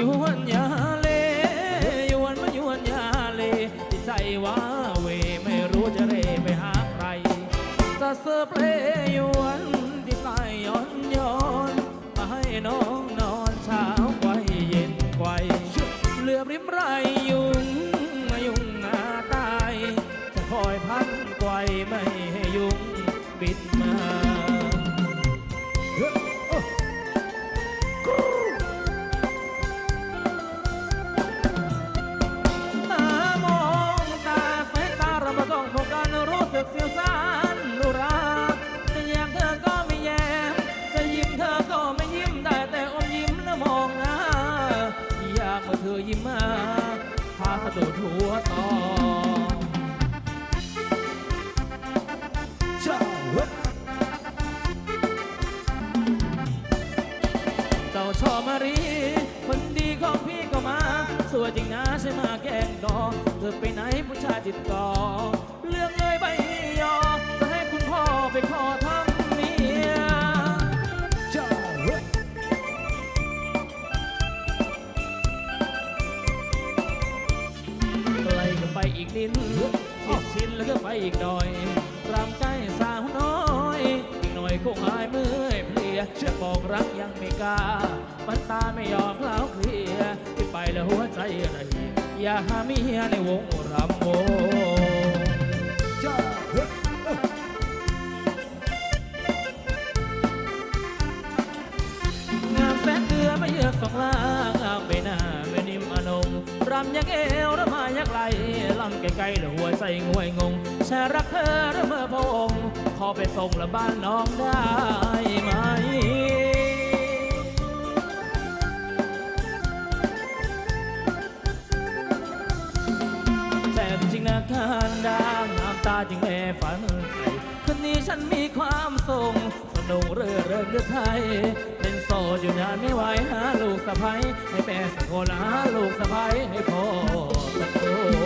ยวนยาเลอยวนมายวนยาเลที่ใจว้าเวไม่รู้จะเร่ไปหาใครสะเสเปลยวนที่ใจย้อนย้อนมาให้น้องนอนเช้าไกวเย็นไกวเหลือบริมไรยุงมายุงหาตายจะคอยพันไกวไม่ให้ยุงปิดมา อเธอยิ้มมาพาสะดุดหัวต่อเจ้าชอบมารีคนดีของพี่ก็มา สวยจริงนะใช่มาแกงดอเธอไปไหนผู้ชายติดต่อ เรื่องเลยบย อีกนิดชิดชินแล้วก็ไปอีกหน่อยรำใจสาวน้อย อีกหน่อยคงหายเมื่อยเพลียเชื่อบอกรักยังไม่กล้ามันตาไม่ยอมเล่าเคลียที่ไปแล้วหัวใจอะไรอย่าหาเมียในวงรำวงจ้าเฮ้ยงามแสนเดือไม่เยือกสองล่างงามใบหน้าไม่นิ่มอนงรำยังเอวระมายักไหล กล้ๆแล้วหัวใจงวยงงแช่รักเธอระเมอพระองค์ขอไปส่งละบ้านน้องได้ไหมแต่จริงๆนะการดางน้ำตาจึงแม่ฝันใจคืนนี้ฉันมีความสุขสนุกเรื่อเริงเรือไทยเป็นโสดอยู่นานไม่ไหวหาลูกสะใภ้ให้แม่สักคนหาลูกสะใภ้ให้พ่อสักคน